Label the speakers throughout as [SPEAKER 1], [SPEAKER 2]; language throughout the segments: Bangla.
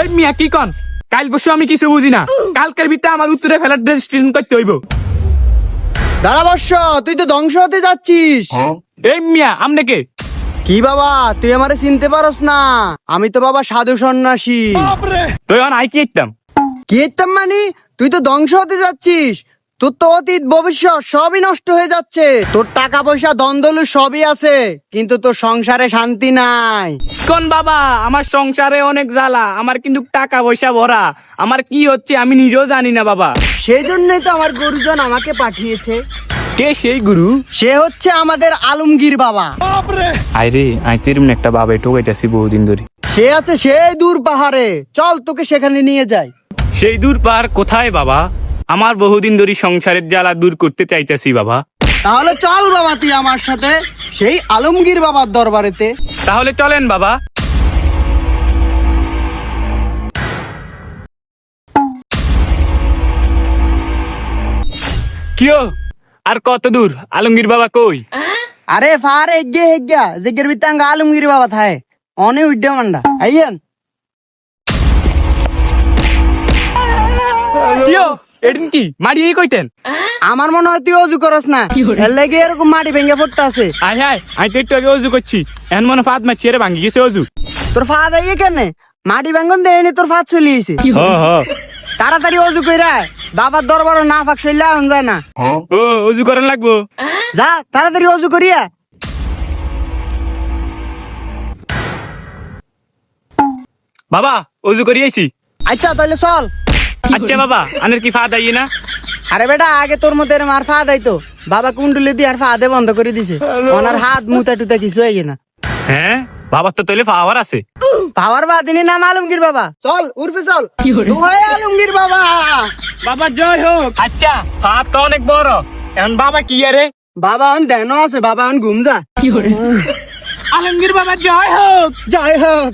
[SPEAKER 1] এই মিয়া কি কন? কাল বসে আমি কিছু বুঝি না। কালকের ভিতরে আমার উত্তরে ফেলার রেজিস্ট্রেশন করতে হইব।
[SPEAKER 2] দাঁড়া বর্ষ তুই তো ধ্বংস হতে যাচ্ছিস।
[SPEAKER 1] এই মিয়া আমনে কে?
[SPEAKER 2] কি বাবা তুই আমারে চিনতে পারস না। আমি তো বাবা সাধু সন্ন্যাসী।
[SPEAKER 1] তুই অন আই কি ইতাম
[SPEAKER 2] কি ইতাম মানে? তুই তো ধ্বংস হতে যাচ্ছিস। তোর তো অতীত ভবিষ্যৎ সবই নষ্ট হয়ে যাচ্ছে। তোর টাকা পয়সা দ্বন্দ্বলু সবই আছে কিন্তু তোর সংসারে শান্তি নাই।
[SPEAKER 1] কোন বাবা আমার সংসারে অনেক জ্বালা আমার কিন্তু টাকা পয়সা ভরা। আমার কি হচ্ছে আমি নিজেও জানি না বাবা।
[SPEAKER 2] সেই জন্যই তো আমার গুরুজন আমাকে পাঠিয়েছে।
[SPEAKER 1] কে সেই গুরু?
[SPEAKER 2] সে হচ্ছে আমাদের আলমগীর বাবা।
[SPEAKER 1] আরে আই তো এরম একটা বাবা ঠকাইতেছি বহুদিন ধরে।
[SPEAKER 2] সে আছে সেই দূর পাহাড়ে। চল তোকে সেখানে নিয়ে যাই।
[SPEAKER 1] সেই দূর পাহাড় কোথায় বাবা? আমার বহুদিন ধরে সংসারের জ্বালা দূর করতে চাইতেছি বাবা।
[SPEAKER 2] তাহলে চল বাবা তুই আমার সাথে সেই আলমগীর বাবার দরবারেতে।
[SPEAKER 1] তাহলে চলেন বাবা। কিও আর কত দূর? আলমগীর বাবা কই?
[SPEAKER 2] আরে ফার এগে হেগা জেগের বিতাঙ্গ আলমগীর বাবা থায়। অনে উড্ডে মান্ডা আইয়েন।
[SPEAKER 1] কিও এদিন কি? মারি এই কইতেন?
[SPEAKER 2] আমার মনে হয় তুই অজু করস না। এর লাগে এরকম মাটি ভেঙে পড়তে আছে।
[SPEAKER 1] আয় হায় আমি তো একটু আগে অজু করছি। এখন মনে ফাত মারছি এর ভাঙ্গি গেছে অজু।
[SPEAKER 2] তোর ফা দেয় কেন মাটি ভাঙ্গন দেয়নি তোর ফাত চলিয়েছে
[SPEAKER 1] হ হ।
[SPEAKER 2] তাড়াতাড়ি অজু কইরা বাবার দরবার না ফাঁক সইলা হন যায় না।
[SPEAKER 1] ও অজু করেন লাগবো।
[SPEAKER 2] যা তাড়াতাড়ি অজু করিয়া
[SPEAKER 1] বাবা অজু করিয়েছি।
[SPEAKER 2] আচ্ছা তাহলে চল।
[SPEAKER 1] আচ্ছা বাবা আনের কি ফাত আইয়ে না?
[SPEAKER 2] আরে বেটা আগে তোর মধ্যে এরম আর ফা দেয় তো বাবা কুন্ডুলি দিয়ে আর ফা দে বন্ধ করে দিছে। ওনার হাত মুতা টুতা কিছু হয়ে না।
[SPEAKER 1] হ্যাঁ? বাবার তো তাহলে পাওয়ার আছে।
[SPEAKER 2] পাওয়ার বা দিনই নাম আলমগীর বাবা। চল উর্ফে চল। দোহাই আলমগীর বাবা।
[SPEAKER 1] বাবা জয় হোক। আচ্ছা ফাত তো অনেক বড়। এখন বাবা কি আরে?
[SPEAKER 2] বাবা অন দেন আছে বাবা অন ঘুম যা
[SPEAKER 1] আলমগীর বাবা জয় হোক।
[SPEAKER 2] জয় হোক।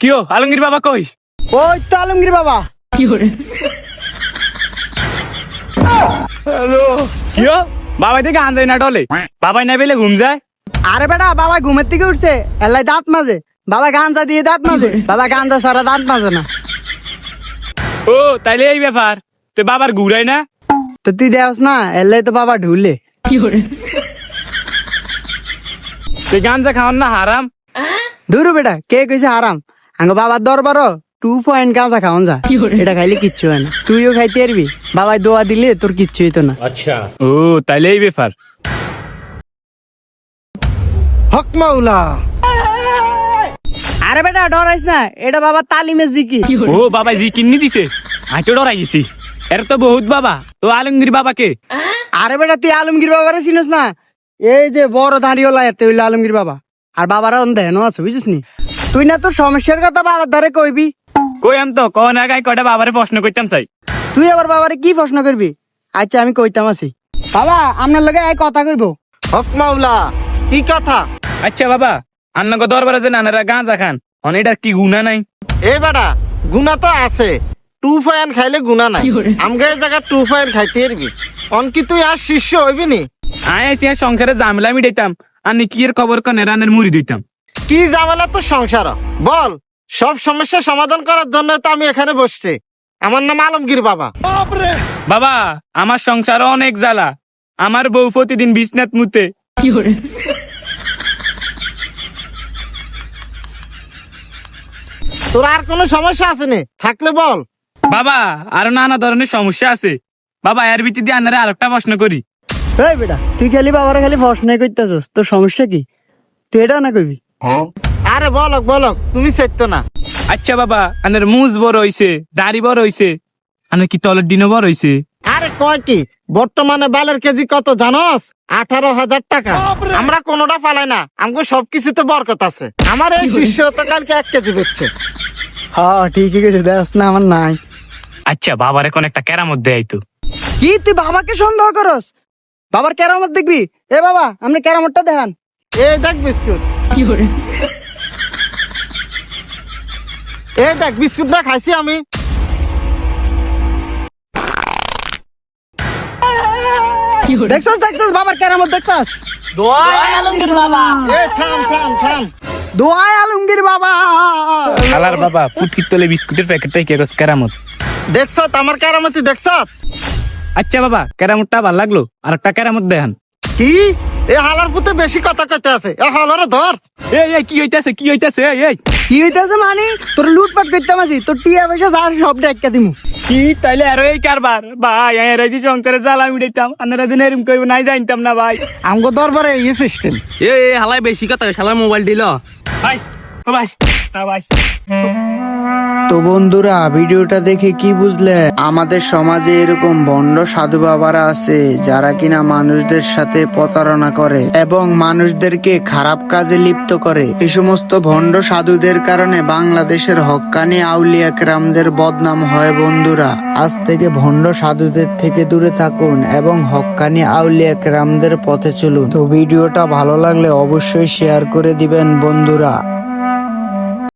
[SPEAKER 1] কিও আলমগীর বাবা কই?
[SPEAKER 2] ওই তো আলমগীর বাবা।
[SPEAKER 1] কিও বাবা থেকে গান যায় না ডলে বাবাই না পেলে ঘুম যায়?
[SPEAKER 2] আরে বেটা বাবা ঘুমের থেকে উঠছে। এলাই দাঁত মাঝে বাবা গাঞ্জা দিয়ে দাঁত মাঝে বাবা গাঞ্জা সারা দাঁত মাঝে না।
[SPEAKER 1] ও তাইলে এই ব্যাপার। তো বাবার ঘুরাই না?
[SPEAKER 2] তো তুই দেওস না এলাই তো বাবা ঢুলে।
[SPEAKER 1] কি করে তুই গাঞ্জা খাওয়ান না হারাম?
[SPEAKER 2] ধরু বেটা কে কইছে আরাম আঙ্গ বাবার দরবার টু পয়েন্ট গাঁজা খাওয়ান যা। এটা খাইলে কিচ্ছু হয় না। তুইও খাইতে পারবি। বাবাই দোয়া দিলে তোর কিচ্ছু হইতো না।
[SPEAKER 1] ও তাইলে এই ব্যাপার
[SPEAKER 2] হক আরে বেটা ডরাইস না। এটা বাবা তালিমের জিকি
[SPEAKER 1] ও বাবা জি কিন্নি দিছে। আমি তো ডরাই গেছি। এর তো বহুত বাবা। তো আলমগীর বাবাকে।
[SPEAKER 2] আরে বেটা তুই আলমগীর বাবারে চিনিস না? এই যে বড় দাঁড়িয়ে এতে হইল আলমগীর বাবা। আর বাবারা দেহনো আছে বুঝিস নি তুই না তোর সমস্যার কথা বাবার দ্বারে কইবি।
[SPEAKER 1] কই আম তো কন আগাই কয়টা বাবারে প্রশ্ন করতাম চাই।
[SPEAKER 2] তুই আবার বাবারে কি প্রশ্ন করবি? আচ্ছা আমি কইতাম আছি। বাবা আপনার লগে এক কথা কইব।
[SPEAKER 3] হক মাওলা কি কথা?
[SPEAKER 1] আচ্ছা বাবা আন্নাগো দরবারে যে নানারা গাঁজা খান অনেকটার কি গুণা নাই?
[SPEAKER 3] এ বেটা গুনা তো আছে। টু ফাইন খাইলে গুনা নাই। আমগে জায়গা টু ফাইন খাইতে এরবি। অনকি তুই আর শিষ্য হইবি নি?
[SPEAKER 1] আয় আইসি আর সংসারে জামেলা মিটাইতাম আর কি এর খবর কনে রানের মুড়ি দিতাম।
[SPEAKER 3] কি জামেলা তো সংসার? বল। সব সমস্যা সমাধান করার জন্য তো আমি এখানে বসছি। আমার নাম আলমগীর বাবা।
[SPEAKER 1] বাবা আমার সংসার অনেক জ্বালা। আমার বউ প্রতিদিন বিছনাত মুতে।
[SPEAKER 3] তোর আর কোনো সমস্যা আছে নি থাকলে বল।
[SPEAKER 1] বাবা আরও নানা ধরনের সমস্যা আছে। বাবা এর ভিত্তি দিয়ে আনারে আরেকটা প্রশ্ন করি।
[SPEAKER 2] এই বেটা তুই খালি বাবারে খালি প্রশ্নই করতেছস। তোর সমস্যা কি? তুই এটা না কইবি?
[SPEAKER 3] আরে বলক বলক তুমি চাইতো না।
[SPEAKER 1] আচ্ছা বাবা আনের মুজ বড় হইছে দাড়ি বড় হইছে আনের কি তলের দিনও বড় হইছে?
[SPEAKER 3] আরে কয় কি বর্তমানে বালের কেজি কত জানস? আঠারো হাজার টাকা। আমরা কোনোটা পালাই না আমাকে সবকিছুতে বরকত আছে। আমার এই শিষ্য তো কালকে এক কেজি বেচছে।
[SPEAKER 2] হ্যাঁ ঠিকই কইছিস দেখ না আমার নাই।
[SPEAKER 1] আচ্ছা বাবার এখন একটা কেরামত দেয় তো।
[SPEAKER 2] কি তুই বাবাকে সন্দেহ করস? বাবার কেরামত দেখবি? এ বাবা আপনি কেরামতটা দেখান।
[SPEAKER 3] এই দেখ বিস্কুট। এই দেখ বিস্কুটটা খাইছি আমি।
[SPEAKER 2] দেখছস দেখছস বাবার কেরামত দেখছস?
[SPEAKER 3] এই থাম থাম থাম।
[SPEAKER 2] দোয়াই আলমগীর বাবা।
[SPEAKER 1] আলার বাবা পুটকির তলে বিস্কুটের প্যাকেটটাই কে কেরামত?
[SPEAKER 3] দেখছ আমার কেরামতি দেখছ
[SPEAKER 1] আচ্ছা বাবা কেরামতটা ভালো লাগল আর একটা কেরামত দেখান।
[SPEAKER 3] কি? এ হালার পুতে বেশি কথা কইতে আছে। এ হালারে ধর।
[SPEAKER 1] এই এই কি হইতাছে কি হইতাছে এই এই।
[SPEAKER 4] কি হইতাছে মানে? তোর লুটপাট করতে আছি তোর টিয়া পয়সা যার সব ডাক্কা দিমু।
[SPEAKER 1] কি তাইলে আর এই কারবার। ভাই এর এই সংসারে জ্বালা মিটাইতাম আনারা দিন এরম কইব নাই জানতাম না ভাই।
[SPEAKER 3] আমগো দরবারে এই সিস্টেম
[SPEAKER 5] এ এ, হালাই বেশি কথা শালার মোবাইল দিল।
[SPEAKER 1] ভাই
[SPEAKER 4] তো বন্ধুরা, ভিডিওটা দেখে কি বুঝলে? আমাদের সমাজে এরকম ভণ্ড সাধু বাবারা আছে, যারা কিনা মানুষদের সাথে প্রতারণা করে এবং মানুষদেরকে খারাপ কাজে লিপ্ত করে। এই সমস্ত ভণ্ড সাধুদের কারণে বাংলাদেশের হক্কানি আউলিয়া কেরামদের বদনাম হয় বন্ধুরা। আজ থেকে ভণ্ড সাধুদের থেকে দূরে থাকুন এবং হক্কানি আউলিয়া কেরামদের পথে চলুন। তো ভিডিওটা ভালো লাগলে অবশ্যই শেয়ার করে দিবেন বন্ধুরা।